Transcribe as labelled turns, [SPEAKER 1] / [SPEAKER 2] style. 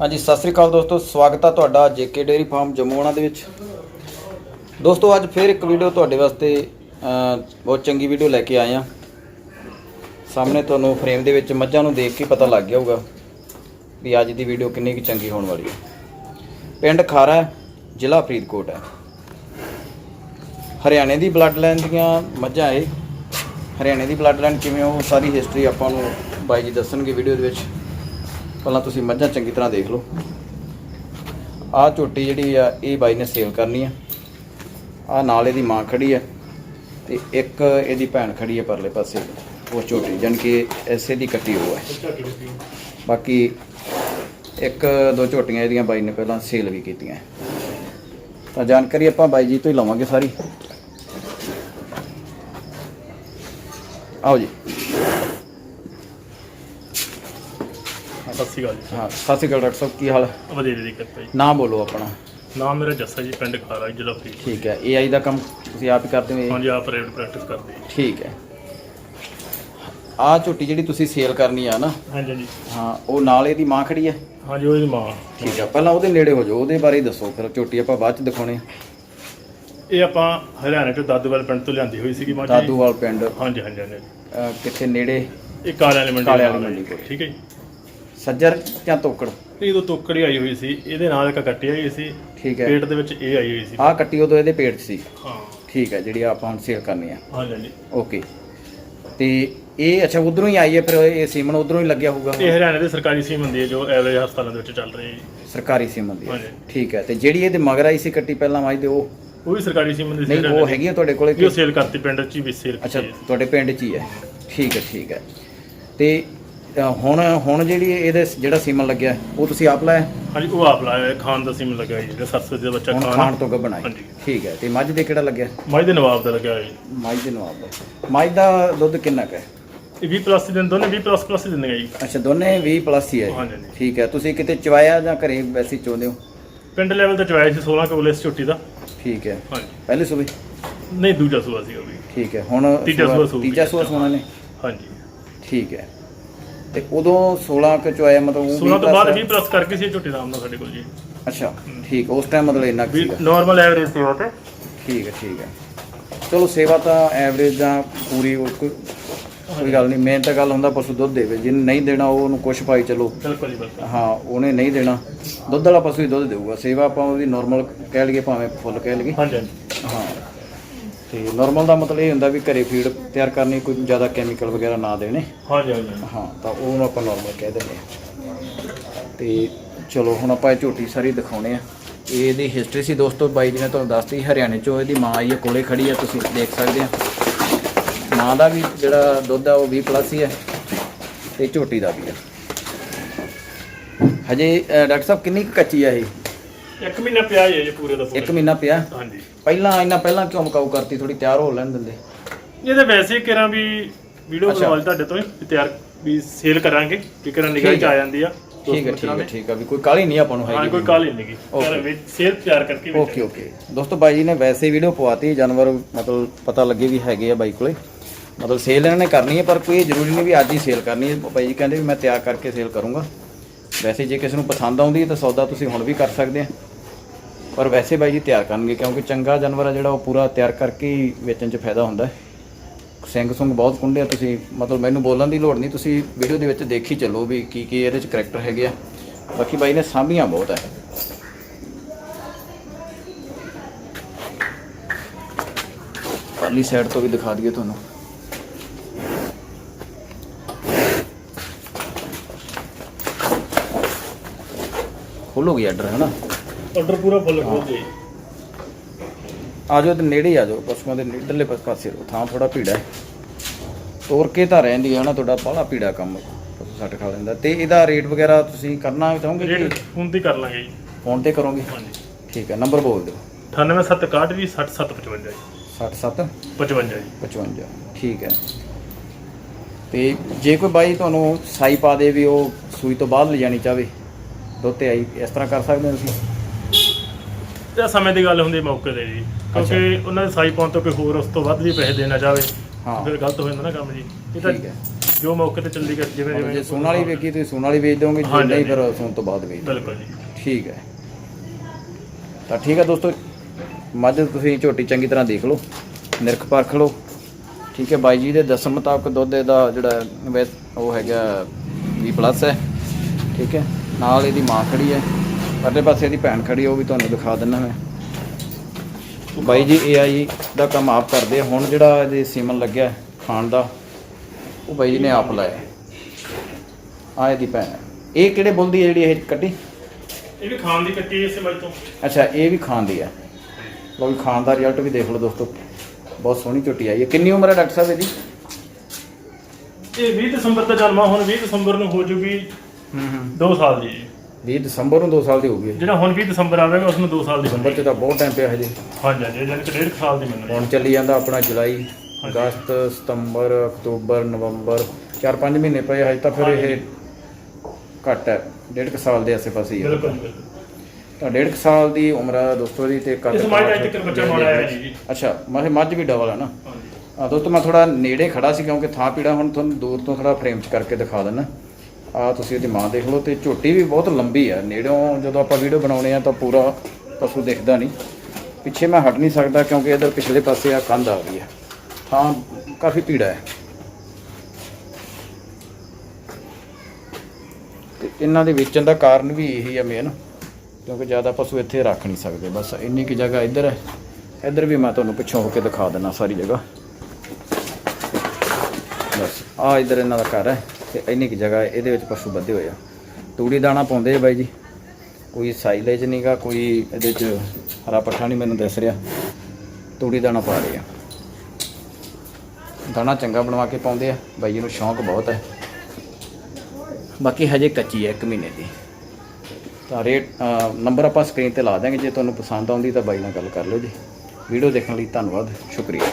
[SPEAKER 1] ਹਾਂਜੀ, ਸਤਿ ਸ੍ਰੀ ਅਕਾਲ ਦੋਸਤੋ, ਸਵਾਗਤ ਆ ਤੁਹਾਡਾ ਜੇਕੇ ਡੇਅਰੀ ਫਾਰਮ ਜੰਮੂਆਣਾ ਦੇ ਵਿੱਚ। ਦੋਸਤੋ, ਅੱਜ ਫੇਰ ਇੱਕ ਵੀਡੀਓ ਤੁਹਾਡੇ ਵਾਸਤੇ ਬਹੁਤ ਚੰਗੀ ਵੀਡੀਓ ਲੈ ਕੇ ਆਏ ਆ। ਸਾਹਮਣੇ ਤੁਹਾਨੂੰ ਫਰੇਮ ਦੇ ਵਿੱਚ ਮੱਝਾਂ ਨੂੰ ਦੇਖ ਕੇ ਪਤਾ ਲੱਗ ਗਿਆ ਹੋਊਗਾ ਵੀ ਅੱਜ ਦੀ ਵੀਡੀਓ ਕਿੰਨੀ ਕੁ ਚੰਗੀ ਹੋਣ ਵਾਲੀ ਹੈ ਪਿੰਡ ਖਾਰਾ ਜ਼ਿਲ੍ਹਾ ਫਰੀਦਕੋਟ ਹੈ। ਹਰਿਆਣੇ ਦੀ ਬਲੱਡ ਲਾਈਨ ਦੀਆਂ ਮੱਝਾਂ ਇਹ। ਹਰਿਆਣੇ ਦੀ ਬਲੱਡ ਲਾਈਨ ਕਿਵੇਂ ਉਹ ਸਾਰੀ ਹਿਸਟਰੀ ਆਪਾਂ ਨੂੰ ਬਾਈ ਜੀ ਦੱਸਣਗੇ ਵੀਡੀਓ ਦੇ ਵਿੱਚ। ਪਹਿਲਾਂ ਤੁਸੀਂ ਮੱਝਾਂ ਚੰਗੀ ਤਰ੍ਹਾਂ ਦੇਖ ਲਓ। ਆਹ ਝੋਟੀ ਜਿਹੜੀ ਆ, ਇਹ ਬਾਈ ਨੇ ਸੇਲ ਕਰਨੀ ਆ। ਆਹ ਨਾਲ ਇਹਦੀ ਮਾਂ ਖੜੀ ਆ ਤੇ ਇੱਕ ਇਹਦੀ ਭੈਣ ਖੜੀ ਆ ਪਰਲੇ ਪਾਸੇ। ਉਹ ਝੋਟੀ, ਜਾਣੀ ਕਿ ਐਸੇ ਦੀ ਕੱਟੀ ਹੋ ਹੈ ਬਾਕੀ ਇੱਕ, ਦੋ ਝੋਟੀਆਂ ਇਹਦੀਆਂ ਬਾਈ ਨੇ ਪਹਿਲਾਂ ਸੇਲ ਵੀ ਕੀਤੀਆਂ। ਤਾਂ ਜਾਣਕਾਰੀ ਆਪਾਂ ਬਾਈ ਜੀ ਤੋਂ ਹੀ ਲਵਾਂਗੇ ਸਾਰੀ। ਆਓ ਜੀ।
[SPEAKER 2] ਸ਼੍ਰੀ ਅਕਾਲ ਜੀ।
[SPEAKER 1] ਹਾਂ ਸਤਿ ਸ਼੍ਰੀ ਅਕਾਲ ਡਾਕਟਰ ਸਾਹਿਬ ਕੀ ਹਾਲ?
[SPEAKER 2] ਵਧੀਆ ਜੀ ਕਿਰਪਾ ਜੀ।
[SPEAKER 1] ਨਾਮ ਬੋਲੋ ਆਪਣਾ।
[SPEAKER 2] ਨਾਮ ਮੇਰਾ ਜੱਸਾ ਜੀ ਪਿੰਡ ਖਾਰਾ ਜੀ, ਜ਼ਿਲ੍ਹਾ ਫਰੀਦ
[SPEAKER 1] ਠੀਕ ਹੈ ਏਆਈ ਦਾ ਕੰਮ ਤੁਸੀਂ ਆਪ ਹੀ ਕਰਦੇ ਹੋ
[SPEAKER 2] ਹਾਂਜੀ ਆਪ ਰੇਡ ਪ੍ਰੈਕਟਿਸ ਕਰਦੇ ਜੀ
[SPEAKER 1] ਠੀਕ ਹੈ। ਆਹ ਝੋਟੀ ਜਿਹੜੀ ਤੁਸੀਂ ਸੇਲ ਕਰਨੀ ਆ ਨਾ
[SPEAKER 2] ਹਾਂਜੀ ਹਾਂਜੀ।
[SPEAKER 1] ਹਾਂ ਉਹ ਨਾਲ ਇਹਦੀ ਮਾਂ ਖੜੀ ਹੈ?
[SPEAKER 2] ਹਾਂਜੀ ਉਹਦੀ ਮਾਂ।
[SPEAKER 1] ਠੀਕ ਹੈ ਪਹਿਲਾਂ ਉਹਦੇ ਨੇੜੇ ਹੋ ਜਾਓ ਉਹਦੇ ਬਾਰੇ ਹੀ ਦੱਸੋ ਫਿਰ ਝੋਟੀ ਆਪਾਂ ਬਾਅਦ ਚ ਦਿਖਾਉਣੇ ਆ।
[SPEAKER 2] ਇਹ ਆਪਾਂ ਹਰਿਆਣੇ ਤੋਂ ਦਾਦੂਵਾਲ ਪਿੰਡ ਤੋਂ ਲਿਆਂਦੀ ਹੋਈ ਸੀਗੀ ਮਾਂ ਜੀ।
[SPEAKER 1] ਦਾਦੂਵਾਲ ਪਿੰਡ।
[SPEAKER 2] ਹਾਂਜੀ ਹਾਂਜੀ ਹਾਂਜੀ।
[SPEAKER 1] ਅਹ, ਕਿੱਥੇ ਨੇੜੇ?
[SPEAKER 2] ਇਹ ਕਾਲੇ ਵਾਲੀ
[SPEAKER 1] ਕਾਲੇ ਮੰਡੀ ਕੋਲ।
[SPEAKER 2] ਠੀਕ ਹੈ ਜੀ।
[SPEAKER 1] ਸੱਜਰ ਜਾਂ ਤੋਕੜ?
[SPEAKER 2] ਇਹ ਤੋਂ ਤੋਕੜੀ ਆਈ ਹੋਈ ਸੀ ਇਹਦੇ ਨਾਲ ਇੱਕ ਕੱਟੀ ਆਈ ਹੋਈ ਸੀ
[SPEAKER 1] ਠੀਕ ਹੈ।
[SPEAKER 2] ਪੇਟ ਦੇ ਵਿੱਚ ਇਹ ਆਈ ਹੋਈ ਸੀ।
[SPEAKER 1] ਆਹ ਕੱਟੀ ਉਦੋਂ ਇਹਦੇ ਪੇਟ 'ਚ ਸੀ?
[SPEAKER 2] ਹਾਂ।
[SPEAKER 1] ਠੀਕ ਹੈ ਜਿਹੜੀ ਆਪਾਂ ਹੁਣ ਸੇਲ ਕਰਨੀ ਆ।
[SPEAKER 2] ਹਾਂਜੀ ਹਾਂਜੀ।
[SPEAKER 1] ਓਕੇ। ਤੇ ਇਹ ਅੱਛਾ ਉਧਰੋਂ ਹੀ ਆਈ ਹੈ ਫਿਰ ਇਹ ਸੀਮਨ ਉਧਰੋਂ ਹੀ ਲੱਗਿਆ ਹੋਊਗਾ
[SPEAKER 2] ਇਹ ਹਰਿਆਣੇ ਦੀ ਸਰਕਾਰੀ ਸਕੀਮ ਹੁੰਦੀ ਹੈ ਜੋ ਐਵਰੇਜ ਹਸਪਤਾਲਾਂ ਦੇ ਵਿੱਚ ਚੱਲ ਰਹੀ ਹੈ। ਜੀ।
[SPEAKER 1] ਸਰਕਾਰੀ ਸੀਮਨ ਦੀ ਹੈ।
[SPEAKER 2] ਹਾਂਜੀ।
[SPEAKER 1] ਠੀਕ ਹੈ ਤੇ ਜਿਹੜੀ ਇਹਦੇ ਮਗਰ ਆਈ ਸੀ ਕੱਟੀ ਪਹਿਲਾਂ ਵਾਈ ਦੇ ਉਹ?
[SPEAKER 2] ਉਹ ਵੀ ਸਰਕਾਰੀ ਸਕੀਮ ਹੁੰਦੀ ਸੀ
[SPEAKER 1] ਨਹੀਂ ਉਹ
[SPEAKER 2] ਹਰਿਆਣੇ
[SPEAKER 1] ਹੈਗੀ ਆ ਤੁਹਾਡੇ ਕੋਲੇ
[SPEAKER 2] ਦੀ। ਉਹ ਸੇਲ ਕਰਤੀ ਪਿੰਡ 'ਚ ਹੀ ਵੀ ਸੇਲ
[SPEAKER 1] ਅੱਛਾ ਤੁਹਾਡੇ ਪਿੰਡ 'ਚ ਹੀ ਹੈ। ਠੀਕ ਹੈ ਠੀਕ ਹੈ। ਤੇ ਅ, ਹੁਣ ਹੁਣ ਜਿਹੜੀ ਇਹਦੇ ਜਿਹੜਾ ਸੀਮਨ ਲੱਗਿਆ ਉਹ ਤੁਸੀਂ ਆਪ ਲਾਇਆ?
[SPEAKER 2] ਹਾਂਜੀ ਉਹ ਆਪ ਲਾਇਆ ਹੋਇਆ, ਖਾਨ ਦਾ ਸਿਮ ਲੱਗਾ ਜੀ ਜਿਹੜਾ ਸਰਸਵਤੀ ਦਾ ਬੱਚਾ
[SPEAKER 1] ਹੁਣ
[SPEAKER 2] ਖਾਨ
[SPEAKER 1] ਖਾਣ ਤੋਂ ਗੱਭਣ ਆਈ
[SPEAKER 2] ਹਾਂਜੀ।
[SPEAKER 1] ਠੀਕ ਹੈ ਤੇ ਮੱਝ ਦੇ ਕਿਹੜਾ ਲੱਗਿਆ?
[SPEAKER 2] ਮਾਈ ਦੇ ਨਵਾਬ ਦਾ ਲੱਗਿਆ ਹੋਇਆ ਜੀ।
[SPEAKER 1] ਮੱਝ ਦੇ ਨਵਾਬ ਦਾ। ਮੱਝ ਦਾ ਦੁੱਧ ਕਿੰਨਾ ਕੁ ਹੈ?
[SPEAKER 2] ਇਹ 20 ਪਲੱਸ ਦੇ ਦੋਨੇ 20 ਪਲੱਸ ਪਲੱਸ ਹੀ ਦਿੰਦੇ ਜੀ।
[SPEAKER 1] ਅੱਛਾ ਦੋਨੇ 20 ਪਲੱਸ ਹੀ ਹੈ
[SPEAKER 2] ਹਾਂਜੀ, ਹਾਂਜੀ।
[SPEAKER 1] ਠੀਕ ਹੈ ਤੁਸੀਂ ਕਿਤੇ ਚਵਾਇਆ ਜਾਂ ਘਰੇ ਵੈਸੇ ਹੀ ਚੋਂਦੇ ਹੋ?
[SPEAKER 2] ਪਿੰਡ ਲੈਵਲ ਤੇ ਚਵਾਇਆ ਸੀ 16 ਕੋਲੇ ਇਸ ਝੋਟੀ ਦਾ।
[SPEAKER 1] ਠੀਕ ਹੈ।
[SPEAKER 2] ਹਾਂਜੀ।
[SPEAKER 1] ਪਹਿਲੇ ਸੂਬੇ?
[SPEAKER 2] ਨਹੀਂ ਦੂਜਾ ਸੂਆ ਸੀ ਉਹ ਵੀ।
[SPEAKER 1] ਠੀਕ ਹੈ ਹੁਣ
[SPEAKER 2] ਤੀਜਾ ਸੂਆ ਸੂਆ
[SPEAKER 1] ਤੀਜਾ ਸੂਆ ਸੋਣਾ ਨੇ?
[SPEAKER 2] ਹਾਂਜੀ।
[SPEAKER 1] ਠੀਕ ਹੈ। ਤੇ ਉਦੋਂ 16 ਕ ਚਵਾਇਆ ਮਤਲਬ ਉਹ
[SPEAKER 2] 16 ਤੋਂ
[SPEAKER 1] 20
[SPEAKER 2] ਬਾਅਦ
[SPEAKER 1] plus
[SPEAKER 2] 20 ਪਲੱਸ ਕਰਕੇ ਸੀ ਝੋਟੀ ਦਾ ਆਮਦਾ ਸਾਡੇ ਕੋਲ ਜੀ।
[SPEAKER 1] ਅੱਛਾ ਠੀਕ ਉਸ ਟਾਈਮ ਮਤਲਬ ਇੰਨਾ ਕੁ
[SPEAKER 2] ਵੀ
[SPEAKER 1] ਸੀਗਾ।
[SPEAKER 2] ਨਾਰਮਲ ਐਵਰੇਜ ਸੀ ਉਹ ਤੇ।
[SPEAKER 1] ਠੀਕ ਹੈ ਠੀਕ ਹੈ। ਚਲੋ ਸੇਵਾ ਤਾਂ ਐਵਰੇਜ ਜਾਂ ਪੂਰੀ ਉਹ ਕੋਈ ਕੋਈ ਗੱਲ ਨਹੀਂ। ਮੇਨ ਤਾਂ ਗੱਲ ਹੁੰਦਾ ਪਸ਼ੂ ਦੁੱਧ ਦੇਵੇ ਜਿਹਨੇ ਨਹੀਂ ਦੇਣਾ ਉਹ ਉਹਨੂੰ ਕੁਛ ਪਾਈ ਚਲੋ।
[SPEAKER 2] ਬਿਲਕੁਲ ਜੀ ਬਿਲਕੁਲ।
[SPEAKER 1] ਹਾਂ ਉਹਨੇ ਨਹੀਂ ਦੇਣਾ। ਦੁੱਧ ਵਾਲਾ ਪਸ਼ੂ ਹੀ ਦੁੱਧ ਦੇਊਗਾ। ਸੇਵਾ ਆਪਾਂ ਉਹਦੀ ਨਾਰਮਲ ਕਹਿ ਲਈਏ ਭਾਵੇਂ ਫੁੱਲ ਕਹਿ ਲਈਏ।
[SPEAKER 2] ਹਾਂਜੀ ਹਾਂਜੀ।
[SPEAKER 1] ਤੇ ਨਾਰਮਲ ਦਾ ਮਤਲਬ ਇਹ ਹੁੰਦਾ ਵੀ ਘਰੇ ਫੀਡ ਤਿਆਰ ਕਰਨੀ ਕੋਈ ਜ਼ਿਆਦਾ ਕੈਮੀਕਲ ਵਗੈਰਾ ਨਾ ਦੇਣੇ।
[SPEAKER 2] ਹਾਂਜੀ ਹਾਂਜੀ
[SPEAKER 1] ਹਾਂ ਤਾਂ ਉਹਨੂੰ ਆਪਾਂ ਨਾਰਮਲ ਕਹਿ ਦਿੰਦੇ ਹਾਂ। ਤੇ ਚਲੋ ਹੁਣ ਆਪਾਂ ਇਹ ਝੋਟੀ ਸਾਰੀ ਦਿਖਾਉਣੇ ਆ। ਇਹ ਇਹਦੀ ਹਿਸਟਰੀ ਸੀ ਦੋਸਤੋ ਬਾਈ ਜੀ ਨੇ ਤੁਹਾਨੂੰ ਦੱਸਤੀ ਹਰਿਆਣੇ ਚੋਂ ਇਹਦੀ ਮਾਂ ਆਈ ਹੈ ਕੋਲੇ ਖੜੀ ਹੈ ਤੁਸੀਂ ਦੇਖ ਸਕਦੇ ਆ ਮਾਂ ਦਾ ਵੀ ਜਿਹੜਾ ਦੁੱਧ ਆ ਉਹ 20 ਪਲੱਸ ਹੀ ਹੈ ਤੇ ਝੋਟੀ ਦਾ ਵੀ ਹੈ ਹਜੇ ਡਾਕਟਰ ਸਾਹਿਬ ਕਿੰਨੀ ਕੱਚੀ ਆ ਇਹ?
[SPEAKER 2] ਇੱਕ ਮਹੀਨਾ ਪਿਆ ਹੀ ਹੈ ਜੀ ਪੂਰੇ ਦਾ ਪੂਰਾ।
[SPEAKER 1] ਇੱਕ ਮਹੀਨਾ ਪਿਆ?
[SPEAKER 2] ਹਾਂਜੀ।
[SPEAKER 1] ਪਹਿਲਾਂ ਇੰਨਾ ਪਹਿਲਾਂ ਕਿਉਂ ਮਕਾਊ ਕਰਤੀ? ਥੋੜੀ ਤਿਆਰ ਹੋ ਲੈਣ ਦਿੰਦੇ।
[SPEAKER 2] ਇਹਦੇ ਵੈਸੇ ਹੀ ਕਿਰਾਂ ਵੀ ਵੀਡੀਓ
[SPEAKER 1] ਅੱਛਾ।
[SPEAKER 2] ਬਣਵਾ ਤੁਹਾਡੇ ਤੋਂ ਹੀ ਵੀ ਤਿਆਰ ਵੀ ਸੇਲ ਕਰਾਂਗੇ ਕਿ ਕਿਰਾਂ ਨਿਗਾਹ ਚ
[SPEAKER 1] ਹੈ।
[SPEAKER 2] ਆ ਜਾਂਦੀ ਆ
[SPEAKER 1] ਠੀਕ ਹੈ ਠੀਕ ਹੈ ਠੀਕ ਹੈ ਵੀ ਕੋਈ ਕਾਲੀ ਨਹੀਂ ਆਪਾਂ ਨੂੰ
[SPEAKER 2] ਹਾਂ
[SPEAKER 1] ਹੈਗੀ।
[SPEAKER 2] ਕੋਈ ਕਾਲ ਹੀ ਨਹੀਂਗੀ. ਘਰ ਵਿੱਚ ਸੇਲ ਤਿਆਰ ਕਰਕੇ ਵਿੱਚ
[SPEAKER 1] ਓਕੇ ਓਕੇ। ਦੋਸਤੋ ਬਾਈ ਜੀ ਨੇ ਵੈਸੇ ਵੀਡੀਓ ਪਵਾਤੀ ਜਾਨਵਰ ਮਤਲਬ ਪਤਾ ਲੱਗੇ ਵੀ ਹੈਗੇ ਆ ਬਾਈ ਕੋਲੇ। ਮਤਲਬ ਸੇਲ ਇਹਨਾਂ ਨੇ ਕਰਨੀ ਹੈ ਪਰ ਕੋਈ ਇਹ ਜ਼ਰੂਰੀ ਨਹੀਂ ਵੀ ਅੱਜ ਹੀ ਸੇਲ ਕਰਨੀ ਹੈ। ਬਾਈ ਜੀ ਕਹਿੰਦੇ ਵੀ ਮੈਂ ਤਿਆਰ ਕਰਕੇ ਸੇਲ ਕਰੂੰਗਾ। ਵੈਸੇ ਜੇ ਕਿਸੇ ਨੂੰ ਪਸੰਦ ਆਉਂਦੀ ਹੈ ਤਾਂ ਸੌਦਾ ਤੁਸੀਂ ਹੁਣ ਵੀ ਕਰ ਸਕਦੇ ਆ। ਪਰ ਵੈਸੇ ਬਾਈ ਜੀ ਤਿਆਰ ਕਰਨਗੇ, ਕਿਉਂਕਿ ਚੰਗਾ ਜਾਨਵਰ ਆ ਜਿਹੜਾ ਉਹ ਪੂਰਾ ਤਿਆਰ ਕਰਕੇ ਹੀ ਵੇਚਣ 'ਚ ਫਾਇਦਾ ਹੁੰਦਾ ਹੈ। ਸਿੰਘ ਸੁੰਗ ਬਹੁਤ ਕੁੰਡੇ ਆ, ਤੁਸੀਂ ਮਤਲਬ ਮੈਨੂੰ ਬੋਲਣ ਦੀ ਲੋੜ ਨਹੀਂ, ਤੁਸੀਂ ਵੀਡੀਓ ਦੇ ਵਿੱਚ ਦੇਖੀ ਚੱਲੋ ਵੀ ਕੀ ਕੀ ਇਹਦੇ 'ਚ ਕਰੈਕਟਰ ਹੈਗੇ ਆ। ਬਾਕੀ ਬਾਈ ਨੇ ਸਾਂਭੀਆਂ ਬਹੁਤ ਹੈ ਪਰਲੀ ਸਾਈਡ ਤੋਂ ਵੀ ਦਿਖਾ ਦਈਏ ਤੁਹਾਨੂੰ। ਖੋਲੋਗੇ ਐਡਰ ਹੈ ਨਾ?
[SPEAKER 2] ਆਰਡਰ ਪੂਰਾ ਫੁੱਲ ਖੋਲ ਦੇ
[SPEAKER 1] ਆ ਜਾਓ ਤੇ ਨੇੜੇ ਹੀ ਆ ਜਾਓ ਪਸ਼ੂਆਂ ਦੇ ਨੇੜਲੇ ਪਾਸ- ਪਾਸੇ ਰਹੋ, ਥਾਂ ਥੋੜਾ ਭੀੜਾ ਹੈ। ਤੋਰ ਕੇ ਤਾਂ ਰਹਿੰਦੀ ਹੈ ਨਾ ਤੁਹਾਡਾ ਬਾਹਲਾ ਭੀੜਾ ਕੰਮ ਪਸ਼ੂ ਸੱਟ ਖਾ ਲੈਂਦਾ। ਤੇ ਇਹਦਾ ਰੇਟ ਵਗੈਰਾ ਤੁਸੀਂ ਕਰਨਾ ਚਾਹੋਗੇ
[SPEAKER 2] ਰੇਟ
[SPEAKER 1] ਕਿ
[SPEAKER 2] ਫੋਨ ਤੇ ਕਰ ਲਾਂਗੇ ਜੀ।
[SPEAKER 1] ਫੋਨ ਤੇ ਕਰੋਗੇ?
[SPEAKER 2] ਹਾਂਜੀ।
[SPEAKER 1] ਠੀਕ ਹੈ ਨੰਬਰ ਬੋਲ ਦਿਓ।
[SPEAKER 2] 9861 ਵੀ 6755 ਜੀ।
[SPEAKER 1] 67
[SPEAKER 2] 55 ਜੀ।
[SPEAKER 1] 55 ਠੀਕ ਹੈ। ਤੇ ਜੇ ਕੋਈ ਬਾਈ ਤੁਹਾਨੂੰ ਸਾਈ ਪਾ ਦੇ ਵੀ ਉਹ ਸੂਈ ਤੋਂ ਬਾਅਦ ਲਿਜਾਣੀ ਚਾਹਵੇ ਦੁੱਧ ਤੇ ਆਈ ਇਸ ਤਰ੍ਹਾਂ ਕਰ ਸਕਦੇ ਹੋ ਤੁਸੀਂ?
[SPEAKER 2] ਇਹ ਸਮੇਂ ਦੀ ਗੱਲ ਹੁੰਦੀ ਮੌਕੇ ਤੇ ਜੀ ਕਿਉਂਕਿ ਉਹਨਾਂ ਦੇ ਸਾਈ ਪਾਉਣ ਤੋਂ ਕੋਈ ਹੋਰ ਉਸ ਤੋਂ ਵੱਧ ਵੀ ਪੈਸੇ ਦੇਣਾ ਚਾਹਵੇ
[SPEAKER 1] ਹਾਂ।
[SPEAKER 2] ਫਿਰ ਗਲਤ ਹੋ ਜਾਂਦਾ ਨਾ ਕੰਮ ਜੀ। ਇਹ ਤਾਂ
[SPEAKER 1] ਠੀਕ ਹੈ।
[SPEAKER 2] ਜੋ ਮੌਕੇ ਤੇ ਚੱਲੀ ਕਰ ਜਿਵੇਂ
[SPEAKER 1] ਜੇ
[SPEAKER 2] ਜਿਵੇਂ
[SPEAKER 1] ਸੂਣ ਵਾਲੀ ਵੇਖੀ ਤੁਸੀਂ ਸੂਣ ਵਾਲੀ ਵੇਚ ਦੋਗੇ ਜੇ
[SPEAKER 2] ਹਾਂਜੀ,
[SPEAKER 1] ਨਹੀਂ। ਫਿਰ ਸੂਣ ਤੋਂ ਬਾਅਦ ਵੇਚ ਦਿਓ।
[SPEAKER 2] ਬਿਲਕੁਲ ਜੀ।
[SPEAKER 1] ਠੀਕ ਹੈ। ਤਾਂ ਠੀਕ ਹੈ ਦੋਸਤੋ ਮੱਝ ਤੁਸੀਂ ਝੋਟੀ ਚੰਗੀ ਤਰ੍ਹਾਂ ਦੇਖ ਲਓ ਨਿਰਖ ਪਰਖ ਲਓ। ਠੀਕ ਹੈ ਬਾਈ ਜੀ ਦੇ ਦੱਸਣ ਮੁਤਾਬਕ ਦੁੱਧ ਇਹਦਾ ਜਿਹੜਾ ਵੈ ਉਹ ਹੈਗਾ 20 ਪਲੱਸ ਹੈ। ਠੀਕ ਹੈ ਨਾਲ ਇਹਦੀ ਮਾਂ ਖੜੀ ਹੈ। ਪਰਲੇ ਪਾਸੇ ਇਹਦੀ ਭੈਣ ਖੜੀ ਉਹ ਵੀ ਤੁਹਾਨੂੰ ਦਿਖਾ ਦਿੰਦਾ ਮੈਂ। ਬਾਈ ਜੀ ਏਆਈ ਦਾ ਕੰਮ ਆਪ ਕਰਦੇ ਹੁਣ ਜਿਹੜਾ ਇਹਦੇ ਸੀਮਨ ਲੱਗਿਆ ਖਾਣ ਦਾ ਉਹ ਬਾਈ ਜੀ ਨੇ ਆਪ ਲਾਇਆ ਆ ਇਹਦੀ ਭੈਣ। ਇਹ ਕਿਹੜੇ ਬੁੱਲ ਦੀ ਜਿਹੜੀ ਇਹ ਕੱਟੀ?
[SPEAKER 2] ਇਹ ਵੀ ਖਾਣ ਦੀ ਕੱਟੀ ਇਸੇ ਮੱਝ ਤੋਂ।
[SPEAKER 1] ਅੱਛਾ ਇਹ ਵੀ ਖਾਣ ਦੀ ਹੈ। ਲੋ ਵੀ ਖਾਣ ਦਾ ਰਿਜ਼ਲਟ ਵੀ ਦੇਖ ਲਓ ਦੋਸਤੋ। ਬਹੁਤ ਸੋਹਣੀ ਝੋਟੀ ਆਈ ਹੈ। ਕਿੰਨੀ ਉਮਰ ਹੈ ਡਾਕਟਰ ਸਾਹਿਬ ਇਹਦੀ?
[SPEAKER 2] ਇਹ 20 ਦਸੰਬਰ ਦਾ ਜਨਮ ਹੁਣ 20 ਦਸੰਬਰ ਨੂੰ ਹੋ ਜੂਗੀ
[SPEAKER 1] ਹੂੰ ਹੂੰ।
[SPEAKER 2] 2 ਸਾਲ ਦੀ
[SPEAKER 1] 20 ਦਸੰਬਰ ਨੂੰ 2 ਸਾਲ ਦੀ ਹੋ ਗਈ
[SPEAKER 2] ਜਿਹੜਾ ਹੁਣ 20 ਦਸੰਬਰ ਆਵੇਗਾ ਉਸ ਨੂੰ 2 ਸਾਲ ਦੀ
[SPEAKER 1] ਦਸੰਬਰ ਚ ਤਾਂ ਬਹੁਤ ਟਾਈਮ ਪਿਆ ਹਜੇ।
[SPEAKER 2] ਹਾਂਜੀ ਹਾਂਜੀ ਜਾਨੀ ਕਿ 1.5 ਸਾਲ ਦੀ ਮੈਨੂੰ
[SPEAKER 1] ਹੁਣ ਚੱਲੀ ਜਾਂਦਾ ਆਪਣਾ ਜੁਲਾਈ। ਅਗਸਤ ਸਤੰਬਰ ਅਕਤੂਬਰ ਨਵੰਬਰ 4-5 ਮਹੀਨੇ ਪਏ ਹਜੇ ਤਾਂ ਫਿਰ ਇਹ ਘੱਟ ਹੈ। ਡੇਢ ਕੁ ਸਾਲ ਦੇ ਆਸੇ-ਪਾਸੇ ਹੀ ਹੈ
[SPEAKER 2] ਬਿਲਕੁਲ ਜੀ, ਬਿਲਕੁਲ।
[SPEAKER 1] ਤਾਂ ਡੇਢ ਕੁ ਸਾਲ ਦੀ ਉਮਰ ਹੈ ਦੋਸਤੋ ਦੀ ਤੇ
[SPEAKER 2] ਇਸ ਮੱਝ ਦਾ ਇੱਕ ਬੱਚਾ ਮਾੜਾ ਆਇਆ ਜੀ।
[SPEAKER 1] ਅੱਛਾ ਮੈਂ ਕਿਹਾ ਮੱਝ ਵੀ ਡਬਲ ਹੈ ਨਾ?
[SPEAKER 2] ਹਾਂਜੀ।
[SPEAKER 1] ਆ ਦੋਸਤੋ ਮੈਂ ਥੋੜਾ ਨੇੜੇ ਖੜਾ ਸੀ ਕਿਉਂਕਿ ਥਾਂ ਪੀੜਾ ਹੁਣ ਤੁਹਾਨੂੰ ਦੂਰ ਤੋਂ ਥੋੜਾ ਫਰੇਮ 'ਚ ਕਰਕੇ ਦਿਖਾ ਦਿੰਦਾ। ਆ ਤੁਸੀਂ ਉਹਦੀ ਮਾਂ ਦੇਖ ਲਓ ਤੇ ਝੋਟੀ ਵੀ ਬਹੁਤ ਲੰਬੀ ਆ। ਨੇੜੋਂ ਜਦੋਂ ਆਪਾਂ ਵੀਡੀਓ ਬਣਾਉਣੇ ਆ ਤਾਂ ਪੂਰਾ ਪਸ਼ੂ ਦਿਖਦਾ ਨਹੀਂ। ਪਿੱਛੇ ਮੈਂ ਹਟ ਨਹੀਂ ਸਕਦਾ ਕਿਉਂਕਿ ਇਧਰ ਪਿਛਲੇ ਪਾਸੇ ਆ ਕੰਧ ਆ ਗਈ ਹੈ ਥਾਂ ਕਾਫੀ ਭੀੜਾ ਹੈ। ਤੇ ਇਹਨਾਂ ਦੇ ਵੇਚਣ ਦਾ ਕਾਰਨ ਵੀ ਇਹੀ ਆ ਮੇਨ ਕਿਉਂਕਿ ਜ਼ਿਆਦਾ ਪਸ਼ੂ ਇੱਥੇ ਰੱਖ ਨਹੀਂ ਸਕਦੇ। ਬਸ ਇੰਨੀ ਕੀ ਜਗ੍ਹਾ ਇੱਧਰ ਹੈ। ਇੱਧਰ ਵੀ ਮੈਂ ਤੁਹਾਨੂੰ ਪਿੱਛੋਂ ਹੋ ਕੇ ਦਿਖਾ ਦਿੰਦਾ ਸਾਰੀ ਜਗ੍ਹਾ। ਬਸ ਆ ਇੱਧਰ ਇਹਨਾਂ ਦਾ ਘਰ ਹੈ। ਤੇ ਇੰਨੀ ਕੀ ਜਗ੍ਹਾ ਇਹਦੇ ਵਿੱਚ ਪਸ਼ੂ ਬੱਧੇ ਹੋਏ ਆ। ਤੂੜੀ ਦਾਣਾ ਪਾਉਂਦੇ ਆ ਬਾਈ ਜੀ। ਕੋਈ ਸਾਈਲੇਜ ਨਹੀਂਗਾ ਕੋਈ ਇਹਦੇ ਚ ਹਰਾ ਪੱਠਾ ਨਹੀਂ ਮੈਨੂੰ ਦਿਸ ਰਿਹਾ। ਤੂੜੀ ਦਾਣਾ ਪਾ ਰਹੇ ਆ। ਦਾਣਾ ਚੰਗਾ ਬਣਵਾ ਕੇ ਪਾਉਂਦੇ ਆ। ਬਾਈ ਜੀ ਨੂੰ ਸ਼ੌਂਕ ਬਹੁਤ ਹੈ ਬਾਕੀ ਹਜੇ ਕੱਚੀ ਹੈ 1 ਮਹੀਨੇ ਦੀ। ਤਾਂ ਰੇਟ ਨੰਬਰ ਆਪਾਂ ਸਕਰੀਨ ਤੇ ਲਾ ਦਾਂਗੇ ਜੇ ਤੁਹਾਨੂੰ ਪਸੰਦ ਆਉਂਦੀ ਤਾਂ ਬਾਈ ਨਾਲ ਗੱਲ ਕਰ ਲਿਓ ਜੀ। ਵੀਡੀਓ ਦੇਖਣ ਲਈ ਧੰਨਵਾਦ। ਸ਼ੁਕਰੀਆ।